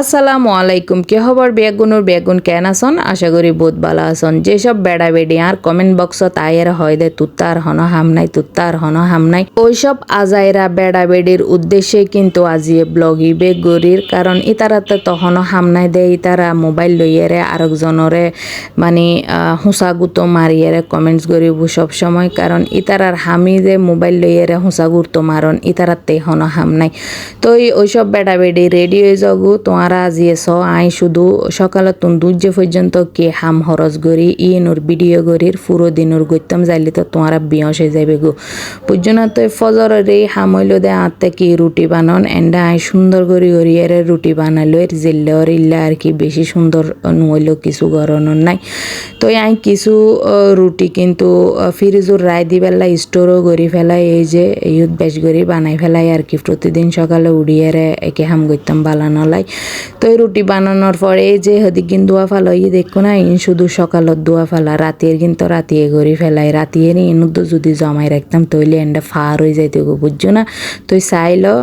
আসসালামু আলাইকুম। কি খবর? বেগুনুর বেগুন কেন আসন? আশা করি বহুত ভালো আসন। যেসব বেড়া বেডি আর কমেন্ট বক্সত আয়ের হয় দে তুত্তার হন হাম নাই তুত্তার হন হাম নাই। ওইসব আজাইরা বেড়া বেডির উদ্দেশ্যে কিন্তু আজিয়ে ব্লগি বেগুরির, কারণ ইতারাতে তখন হাম নাই দে, ইতারা মোবাইল লইয়েরে আরেকজনরে মানে হুঁচা গুতো মারিয়েরে কমেন্টস করিব সব সময়, কারণ ইতারার হামি যে মোবাইল লইয়েরে হুঁচা গুরতো মারন ইতারাতে হন হাম নাই। তো ওইসব বেড়া বেডি রেডি হয়ে যাগু তোমারা আজিয়েছ আই শুধু সকালত দুর্য পর্যন্ত কে হাম হরজ গরি ইনুর ভিডিও গরির পুরো দিনুর গইতাম যাইলে তো তোমারা বিয়স হয়ে যাবে গো। বুঝছ তো ফজরের এই হাম হইল দে আত্মে কি রুটি বানন, এন্ডা আই সুন্দর করি গরিয়ার রুটি বানালো, এর জিল্লে ওর ইল্লা আর কি বেশি সুন্দর নইল কিছু গরনের নাই। তো আই কিছু রুটি কিন্তু ফ্রিজুর রায় দি বেলা স্টোরও করি ফেলাই, এই যে ইউথ বেশ করি বানাই ফেলাই আর কি। প্রতিদিন সকালে উড়িয়ে একে হাম করতাম বালানো লাই তো এই রুটি বানানোর পরে যে হদিক কিন্তু দোয়া ফালো ই দেখো না ইন শুধু সকালত দোয়া ফালা, রাতের কিন্তু রাতিয়ে করি ফেলাই রাতিয়ে ইনুদ্দ যদি জমাই রাখতাম তৈলে এন্ডা ফার হয়ে যাইতে গো, বুঝছ না? তুই চাইলো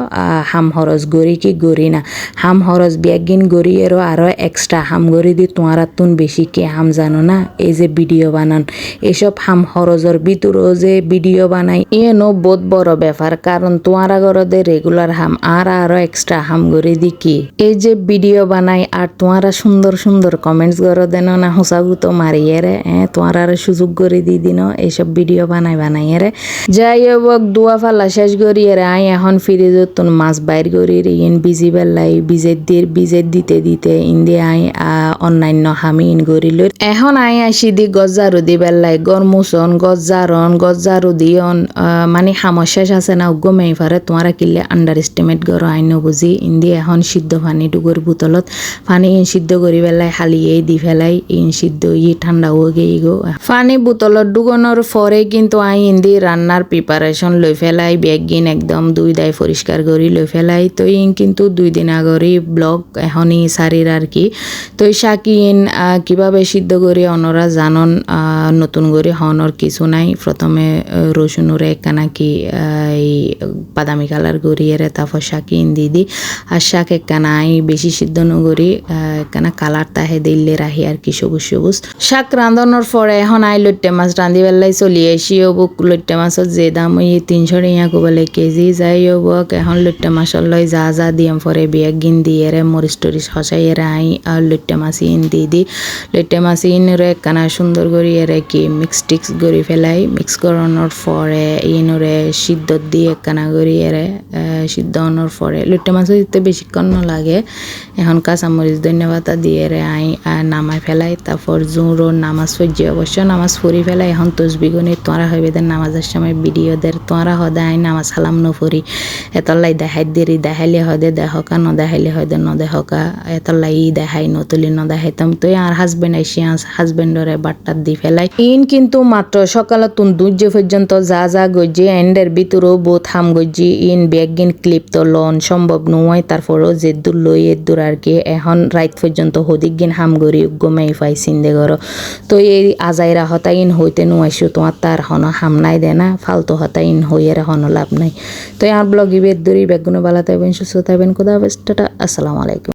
হাম হরস গড়ি কি গড়ি না? হাম হরস ব্যাগিন গড়ি এরও আরও এক্সট্রা হাম গড়ি দি তোমার তুন বেশি কে হাম জানো না? এই যে ভিডিও বানান, এসব হাম হরজর ভিতরেও যে ভিডিও বানাই ইয়েনো বহুত বড় ব্যাপার, কারণ তোমার ঘরতে রেগুলার হাম আর আরও এক্সট্রা হাম গড়ি দি কি? এই যে ভিডিও বানাই আর তোমারা সুন্দর সুন্দর কমেন্টস করো দেন না হুসাগু তো মারিয়ে রে হ্যাঁ? তোমার আর সুযোগ করে দি দিন এইসব ভিডিও বানাই বানাই রে। যাই হোক দুয়া ফালা শেষ করিয়ে রে আই এখন ফিরে যত মাছ বাইর করি রে ইন বিজি বেলাই বিজের দিয়ে বিজের দিতে দিতে ইন্দি আই আহ, অন্যান্য হামিন গরিল এখন আই আসি দি গজ্জারু দি বেলাই গরমুসন গজ্জারন গজ্জারু আহ, মানে সামস্যা আছে না গমেই পারে তোমারা কিলে আন্ডার এস্টিমেট করো আইন বুঝি ইন্দি এখন সিদ্ধ পানি ডুগর বোতলত পানি ইন সিদ্ধ করি পেলাই হালিয়ে দি ফেলাই ইন সিদ্ধ ই ঠান্ডা হয়ে গেই গো পানি বোতলত ডুগনোর পরে কিন্তু আই ইন্দি রান্নার প্রিপারেশন লই ফেলাই বেগ গিন একদম দুই দায় পরিষ্কার করি লই ফেলাই। তো ইন কিন্তু দুই দিন আগরই ব্লগ এখনই সারির আর কি। তো আহ, কীভাবে সিদ্ধ করি অনরা জানন নতুন করে হনর কিছু নাই। প্রথমে রসুনুরে একখানা কি আহ, এই বাদামি কালার গড়িয়ে তারপর শাকিন দি দি। আর শাক একখানা বেশি সিদ্ধ নগরি একখানা কালার তাহে দিল্লে রাহি আর কি সবুজ সবুজ। শাক রাঁধনের পরে এখন আই লইট্টে মাছ রাঁধি বেলাই চলি আসি অবুক লইট্টে মাছৰ যে দাম ই তিনশো টিয়া কোবলে কেজি যাই অবুক এখন লইট্টে মাছৰ লৈ যা যা দিয়াম পরে বিয়াক গিন দিয়ে মরিচ টরিচ হসাই এরে I R লইট্টে much in the দি লইট্টে ইনরে একখানা সুন্দর করি কি মিক্স টিক্স করি ফেলাই মিক্স করানোর পরে ইনরে সিদ্ধ দিয়ে একখানা করি এরে সিদ্ধ হওয়ার পরে লইট্টে মাছ দিতে বেশিক্ষণ লাগে এখন কাঁচামরিচ ধন্যবাদ দিয়ে রে আই নামাই ফেলাই তারপর জোরো নামাজ পড়ছি অবশ্য নামাজ পড়ি ফেলাই এখন তসবি গুনি তোরা হইবে নামাজের সময় ভিডিও দের তোরা হদে আই নামাজ সালাম নফরি এতলাই দেখাই দেরি দেখাইলে হদে দেহকা ন দেখাইলে হদে ন দেহকা এতলাই দেখাই নতুলি ন দেখাইতাম, তো আর হাজবেন্ড আইসি হাজবেন্ডরে বাট্টার দি ফেলাই। ইন কিন্তু মাত্র সকালে তুন দুর্য পর্যন্ত যা যা গজ্জি এন্ডের ভিতরেও বোধ হাম গজ্জি ইন ব্যাগিন ক্লিপ তো লন সম্ভব নয় তারপরও যে দূর লই এর দূর আর কি, এখন রাত পর্যন্ত হদিক গিন হাম গরি গমাই ফাই চিন্দে গর। তো এই আজাইরা হতা ইন হইতে নুয়াইছো তোমার তার হন হাম নাই দে না, ফালতু হতা ইন হইয়ের হন লাভ নাই। তো আর ব্লগ ইবের দূরি ব্যাগুনো বালা সুস্থ থাকবেন কোদা বেস্টটা আসসালামু আলাইকুম।